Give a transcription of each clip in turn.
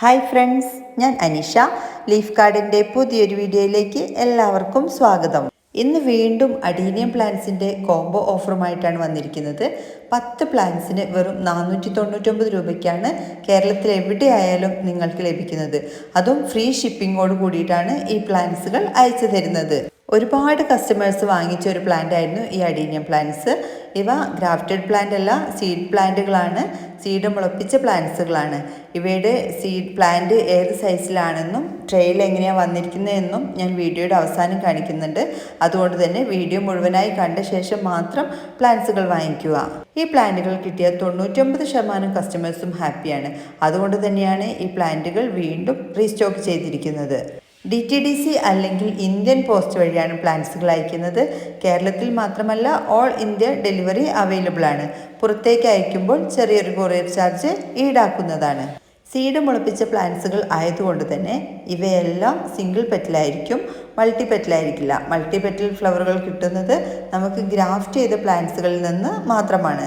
Hi friends ഞാൻ Anisha. Leaf കാർഡിന്റെ പുതിയൊരു വീഡിയോയിലേക്ക് എല്ലാവർക്കും സ്വാഗതം. ഇന്ന് വീണ്ടും അഡീനിയം പ്ലാന്റ്സിന്റെ കോംബോ ഓഫറുമായിട്ടാണ് വന്നിരിക്കുന്നത്. പത്ത് പ്ലാന്റ്സിന് വെറും നാനൂറ്റി തൊണ്ണൂറ്റൊമ്പത് രൂപയ്ക്കാണ് കേരളത്തിൽ എവിടെയായാലും നിങ്ങൾക്ക് ലഭിക്കുന്നത്. അതും ഫ്രീ ഷിപ്പിങ്ങോട് കൂടിയിട്ടാണ് ഈ പ്ലാന്റ്സുകൾ അയച്ചു തരുന്നത്. ഒരുപാട് കസ്റ്റമേഴ്സ് വാങ്ങിച്ച ഒരു പ്ലാന്റ് ആയിരുന്നു ഈ അഡീനിയം പ്ലാന്റ്സ് ഇവ ഗ്രാഫ്റ്റഡ് പ്ലാന്റ് അല്ല സീഡ് പ്ലാന്റുകളാണ് സീഡ് മുളപ്പിച്ച പ്ലാന്റ്സുകളാണ് ഇവയുടെ സീഡ് പ്ലാന്റ് ഏത് സൈസിലാണെന്നും ട്രെയിൽ എങ്ങനെയാണ് വന്നിരിക്കുന്നതെന്നും ഞാൻ വീഡിയോയുടെ അവസാനം കാണിക്കുന്നുണ്ട്. അതുകൊണ്ട് തന്നെ വീഡിയോ മുഴുവനായി കണ്ട ശേഷം മാത്രം പ്ലാന്റ്സുകൾ വാങ്ങിക്കുക. ഈ പ്ലാന്റുകൾ കിട്ടിയ തൊണ്ണൂറ്റൊമ്പത് ശതമാനം കസ്റ്റമേഴ്സും ഹാപ്പിയാണ് അതുകൊണ്ട് തന്നെയാണ് ഈ പ്ലാന്റുകൾ വീണ്ടും റീസ്റ്റോക്ക് ചെയ്തിരിക്കുന്നത്. ഡി ടി ഡി സി അല്ലെങ്കിൽ ഇന്ത്യൻ പോസ്റ്റ് വഴിയാണ് പ്ലാൻസുകൾ അയക്കുന്നത്. കേരളത്തിൽ മാത്രമല്ല ഓൾ ഇന്ത്യ ഡെലിവറി അവൈലബിൾ ആണ് പുറത്തേക്ക് അയക്കുമ്പോൾ ചെറിയൊരു കൊറിയർ ചാർജ് ഈടാക്കുന്നതാണ്. സീഡ് മുളപ്പിച്ച പ്ലാന്റ്സുകൾ ആയതുകൊണ്ട് തന്നെ ഇവയെല്ലാം സിംഗിൾ പെറ്റലായിരിക്കും മൾട്ടി പെറ്റലായിരിക്കില്ല. മൾട്ടി പെറ്റൽ ഫ്ലവറുകൾ കിട്ടുന്നത് നമുക്ക് ഗ്രാഫ്റ്റ് ചെയ്ത പ്ലാന്റ്സുകളിൽ നിന്ന് മാത്രമാണ്.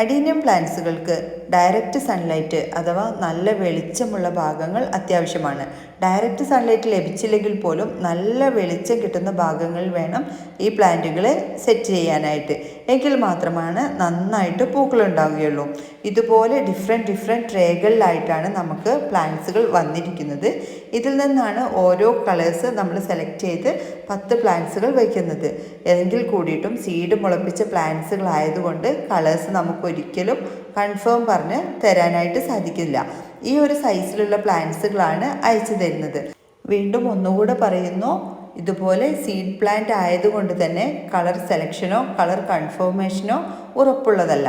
അഡീനിയം പ്ലാന്റ്സുകൾക്ക് ഡയറക്റ്റ് സൺലൈറ്റ് അഥവാ നല്ല വെളിച്ചമുള്ള ഭാഗങ്ങൾ അത്യാവശ്യമാണ്. ഡയറക്റ്റ് സൺലൈറ്റ് ലഭിച്ചില്ലെങ്കിൽ പോലും നല്ല വെളിച്ചം കിട്ടുന്ന ഭാഗങ്ങൾ വേണം ഈ പ്ലാന്റുകളെ സെറ്റ് ചെയ്യാനായിട്ട്. എങ്കിൽ മാത്രമാണ് നന്നായിട്ട് പൂക്കൾ ഉണ്ടാവുകയുള്ളൂ. ഇതുപോലെ ഡിഫറെന്റ് ഡിഫറെന്റ് ട്രേകളിലായിട്ടാണ് നമുക്ക് പ്ലാന്റ്സുകൾ വന്നിരിക്കുന്നത്. ഇതിൽ നിന്നാണ് ഓരോ കളേഴ്സ് നമ്മൾ സെലക്ട് ചെയ്ത് പത്ത് പ്ലാന്റ്സുകൾ വയ്ക്കുന്നത്. എങ്കിൽ കൂടിയിട്ടും സീഡ് മുളപ്പിച്ച പ്ലാന്റ്സുകളായതുകൊണ്ട് കളേഴ്സ് നമുക്ക് ഒരിക്കലും കൺഫേം പറഞ്ഞ് തരാനായിട്ട് സാധിക്കില്ല. ഈ ഒരു സൈസിലുള്ള പ്ലാന്റ്സുകളാണ് അയച്ചു തരുന്നത്. വീണ്ടും ഒന്നുകൂടെ പറയുന്നു. ഇതുപോലെ സീഡ് പ്ലാന്റ് ആയതുകൊണ്ട് തന്നെ കളർ സെലക്ഷനോ കളർ കൺഫർമേഷനോ ഉറപ്പുള്ളതല്ല.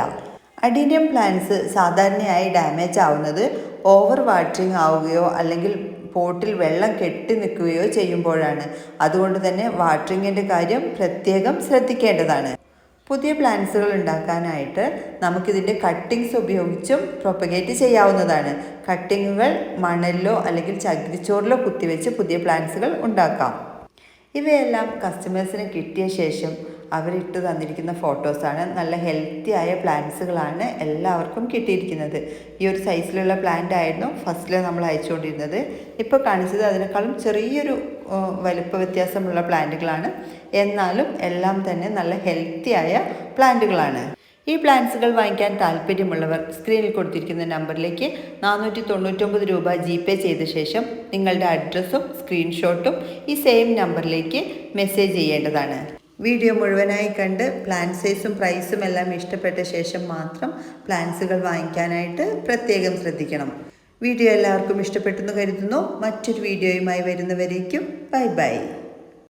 അഡീനിയം പ്ലാന്റ്സ് സാധാരണയായി ഡാമേജ് ആവുന്നത് ഓവർ വാട്ടറിങ് ആവുകയോ അല്ലെങ്കിൽ പോട്ടിൽ വെള്ളം കെട്ടി നിൽക്കുകയോ ചെയ്യുമ്പോഴാണ്. അതുകൊണ്ട് തന്നെ വാട്ടറിങ്ങിന്റെ കാര്യം പ്രത്യേകം ശ്രദ്ധിക്കേണ്ടതാണ്. പുതിയ പ്ലാന്റ്സുകൾ ഉണ്ടാക്കാനായിട്ട് നമുക്കിതിന്റെ കട്ടിങ്സ് ഉപയോഗിച്ചും പ്രൊപ്പഗേറ്റ് ചെയ്യാവുന്നതാണ്. കട്ടിങ്ങുകൾ മണലിലോ അല്ലെങ്കിൽ ചകിരിച്ചോറിലോ കുത്തിവെച്ച് പുതിയ പ്ലാന്റ്സുകൾ ഉണ്ടാക്കാം. ഇവയെല്ലാം കസ്റ്റമേഴ്സിന് കിട്ടിയ ശേഷം അവരിട്ട് തന്നിരിക്കുന്ന ഫോട്ടോസാണ് നല്ല ഹെൽത്തി ആയ പ്ലാന്റ്സുകളാണ് എല്ലാവർക്കും കിട്ടിയിരിക്കുന്നത്. ഈ ഒരു സൈസിലുള്ള പ്ലാന്റ് ആയിരുന്നു ഫസ്റ്റിൽ നമ്മൾ അയച്ചുകൊണ്ടിരുന്നത്. ഇപ്പോൾ കാണിച്ചത് അതിനേക്കാളും ചെറിയൊരു വലുപ്പ വ്യത്യാസമുള്ള പ്ലാന്റുകളാണ് എന്നാലും എല്ലാം തന്നെ നല്ല ഹെൽത്തി ആയ പ്ലാന്റുകളാണ് ഈ പ്ലാന്റ്സുകൾ വാങ്ങിക്കാൻ താല്പര്യമുള്ളവർ സ്ക്രീനിൽ കൊടുത്തിരിക്കുന്ന നമ്പറിലേക്ക് നാനൂറ്റി തൊണ്ണൂറ്റൊമ്പത് രൂപ ജി പേ ചെയ്ത ശേഷം നിങ്ങളുടെ അഡ്രസ്സും സ്ക്രീൻഷോട്ടും ഈ സെയിം നമ്പറിലേക്ക് മെസ്സേജ് ചെയ്യേണ്ടതാണ്. വീഡിയോ മുഴുവനായി കണ്ട് പ്ലാൻ സൈസും പ്രൈസും എല്ലാം ഇഷ്ടപ്പെട്ട ശേഷം മാത്രം പ്ലാൻസുകൾ വാങ്ങിക്കാനായിട്ട് പ്രത്യേകം ശ്രദ്ധിക്കണം. വീഡിയോ എല്ലാവർക്കും ഇഷ്ടപ്പെട്ടെന്ന് കരുതുന്നു. മറ്റൊരു വീഡിയോയുമായി വരുന്നവരേക്കും ബൈ ബൈ.